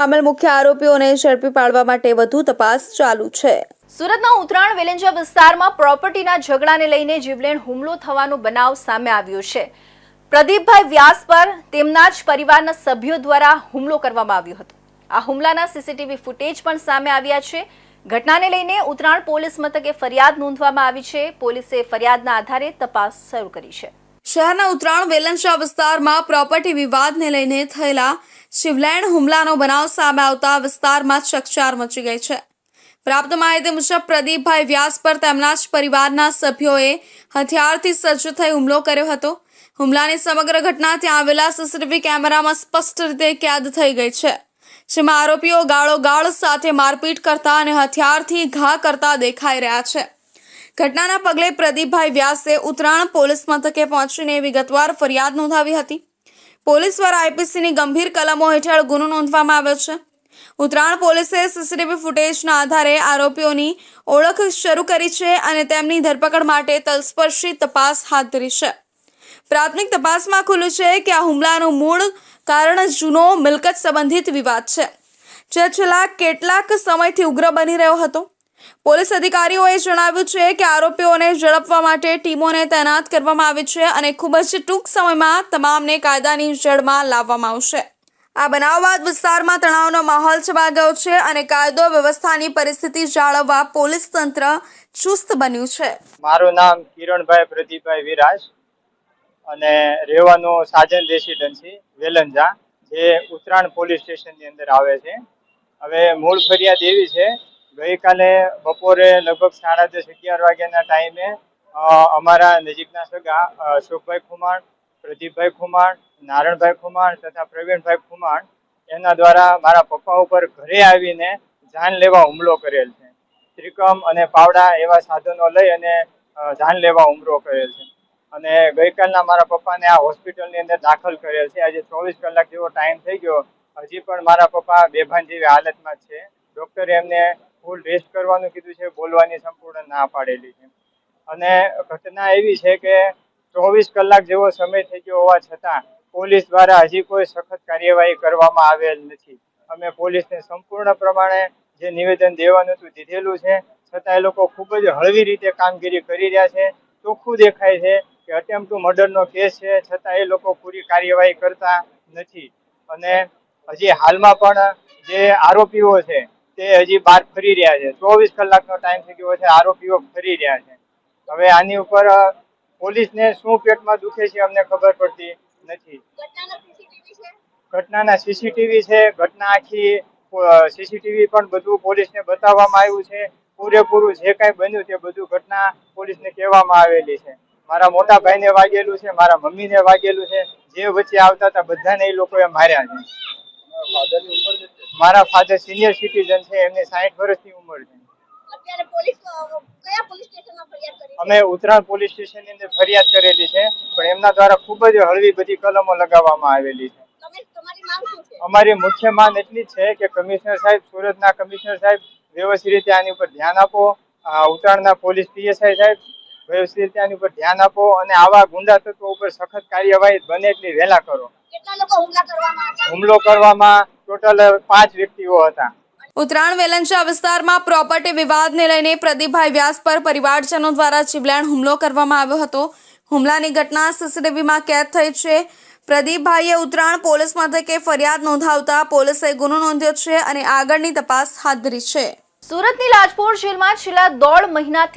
સામેલ મુખ્ય આરોપીઓને ઝડપી પાડવા માટે વધુ તપાસ ચાલુ છે. સુરતના ઉત્તરાયણ વેલેન્જા વિસ્તારમાં પ્રોપર્ટીના ઝઘડાને લઈને જીવલેણ હુમલો થવાનો બનાવ સામે આવ્યો છે. પ્રદીપભાઈ વ્યાસ પર તેમના જ પરિવારના સભ્યો દ્વારા હુમલો કરવામાં આવ્યો હતો. આ હુમલાના સીસીટીવી ફૂટેજ પણ સામે આવ્યા છે. ઘટનાને લઈને ઉત્તરાયણ પોલીસ મથકે ફરિયાદ નોંધવામાં આવી છે. પોલીસે ફરિયાદના આધારે તપાસ શરૂ કરી છે. શહેરના ઉત્તરાયણ વેલનશા વિસ્તારમાં પ્રોપર્ટી વિવાદને લઈને થયેલા શિવલેણ હુમલાનો બનાવ સામે આવતા વિસ્તારમાં ચકચાર મચી ગઈ છે. પ્રાપ્ત માહિતી મુજબ, પ્રદીપભાઈ વ્યાસ પર તેમના જ પરિવારના સભ્યોએ હથિયારથી સજ્જ થઈ હુમલો કર્યો હતો. હુમલાની સમગ્ર ઘટના ત્યાં આવેલા સીસીટીવી કેમેરામાં સ્પષ્ટ રીતે કેદ થઈ ગઈ છે, જેમાં આરોપીઓ ગાળો ગાળ સાથે મારપીટ કરતા અને હથિયારથી ઘા કરતા દેખાઈ રહ્યા છે. ઘટનાના પગલે પ્રદીપભાઈ વ્યાસે ઉત્તરાયણ પોલીસ મથકે પહોંચીને વિગતવાર ફરિયાદ નોંધાવી હતી. પોલીસ દ્વારા આઈપીસીની ગંભીર કલમો હેઠળ ગુનો નોંધવામાં આવ્યો છે. ઉત્તરાયણ પોલીસે સીસીટીવી ફૂટેજના આધારે આરોપીઓની ઓળખ શરૂ કરી છે અને તેમની ધરપકડ માટે તલસ્પર્શી તપાસ હાથ ધરી છે. પ્રાથમિક તપાસમાં ખુલ્યું છે કે આ હુમલાનું મૂળ કારણ જૂનો મિલકત સંબંધિત વિવાદ છે, જે છેલ્લા કેટલાક સમયથી ઉગ્ર બની રહ્યો હતો. પોલીસ અધિકારીઓએ જણાવ્યું છે કે આરોપીઓને ઝડપવા માટે ટીમોને તૈનાત કરવામાં આવી છે અને ખૂબ જ ટૂંક સમયમાં તમામને કાયદાની જડમાં લાવવામાં આવશે. આ બનાવ બાદ વિસ્તારમાં તણાવનો માહોલ છવાઈ ગયો છે અને કાયદો વ્યવસ્થાની પરિસ્થિતિ જાળવવા પોલીસ તંત્ર ચુસ્ત બન્યું છે. મારું નામ કિરણભાઈ પ્રદીપભાઈ વિરાજ અને રહેવાનું સાજન રેસિડન્સી, વેલંજા, જે ઉત્તરાયણ પોલીસ સ્ટેશનની અંદર આવે છે. હવે મૂળ ફરિયાદ એવી છે ગઈકાલે બપોરે લગભગ સાડા દસ, અગિયાર વાગ્યાના ટાઈમે અમારા નજીકના સગા અશોકભાઈ ખુમાણ, પ્રદીપભાઈ ખુમાણ, નારણભાઈ ખુમાણ તથા પ્રવીણભાઈ ખુમાણ એના દ્વારા મારા પપ્પા ઉપર ઘરે આવીને જાન લેવા હુમલો કરેલ છે. ત્રિકમ અને પાવડા એવા સાધનો લઈ અને જાન લેવા હુમલો કરેલ છે. અને ગઈકાલના મારા પપ્પાને આ હોસ્પિટલની અંદર દાખલ કરેલ છે. આજે ચોવીસ કલાક જેવો ટાઈમ થઈ ગયો. હજી પણ મારા પપ્પા બેભાન જેવી હાલતમાં છે. ડૉક્ટરે એમને ફૂલ રેસ્ટ કરવાનું કીધું છે, બોલવાની સંપૂર્ણ ના પાડેલી છે. અને ઘટના એવી છે કે ચોવીસ કલાક જેવો સમય થઈ ગયો હોવા છતાં પોલીસ દ્વારા હજી કોઈ સખત કાર્યવાહી કરવામાં આવેલ નથી. અમે પોલીસને સંપૂર્ણ પ્રમાણે જે નિવેદન દેવાનું હતું દીધેલું છે, છતાં એ લોકો ખૂબ જ હળવી રીતે કામગીરી કરી રહ્યા છે. ચોખ્ખું દેખાય છે કે અટેમ્પ ટુ મર્ડરનો કેસ છે, છતાં એ લોકો પૂરી કાર્યવાહી કરતા નથી. અને હજી હાલમાં પણ જે આરોપીઓ છે તે હજી બહાર ફરી રહ્યા છે. ચોવીસ કલાકનો ટાઈમ થઈ ગયો છે આરોપીઓ ફરી રહ્યા છે. હવે આની ઉપર પોલીસને શું પેટમાં દુખે છે અમને ખબર પડતી નથી. ઘટનાના સીસીટીવી છે? ઘટના આખી સીસીટીવી પણ બધું પોલીસને બતાવવામાં આવ્યું છે. પૂરેપૂરું જે કાંઈ બન્યું તે બધું ઘટના પોલીસને કહેવામાં આવેલી છે. મારા મોટા ભાઈને વાગેલું છે મારા મમ્મીને વાગેલું છે. જે વચ્ચે આવતા હતા બધાને એ લોકોએ માર્યા છે. મારા ફાધર સિનિયર સિટીઝન છે એમની સાઠ વર્ષની ઉંમર છે. અત્યારે પોલીસ કયા પોલીસ સ્ટેશનમાં ફરિયાદ કરી અમે ઉત્તરાયણ પોલીસ સ્ટેશનની અંદર ફરિયાદ કરેલી છે પણ એમના દ્વારા ખૂબ જ હળવી બધી કલમો લગાવવામાં આવેલી છે. અમારી મુખ્ય માંગ એટલી જ છે કે કમિશનર સાહેબ સુરતના કમિશનર સાહેબ વ્યવસ્થિત રીતે આની ઉપર ધ્યાન આપો. આ ઉત્તરાયણના પોલીસ પીએસઆઈ સાહેબ વ્યવસ્થિત રીતે આની ઉપર ધ્યાન આપો અને આવા ગુંડા તત્વો ઉપર સખત કાર્યવાહી બને એટલી વહેલા કરો. હુમલો કરવામાં ટોટલ પાંચ વ્યક્તિઓ હતા. ઉત્તરાયણ વેલંચા વિસ્તારમાં પ્રોપર્ટી વિવાદને લઈને પ્રદીપભાઈ વ્યાસ પર પરિવારજનો દ્વારા જીવલેણ હુમલો કરવામાં આવ્યો હતો. હુમલાની ઘટના સીસીટીવીમાં કેદ થઈ છે. પ્રદીપભાઈએ ઉત્તરાયણ પોલીસ મથકે ફરિયાદ નોંધાવતા પોલીસે ગુનો નોંધ્યો છે અને આગળની તપાસ હાથ ધરી છે. સુરતની લાજપોર જેલમાં છેલ્લા દોઢ મહિનાથી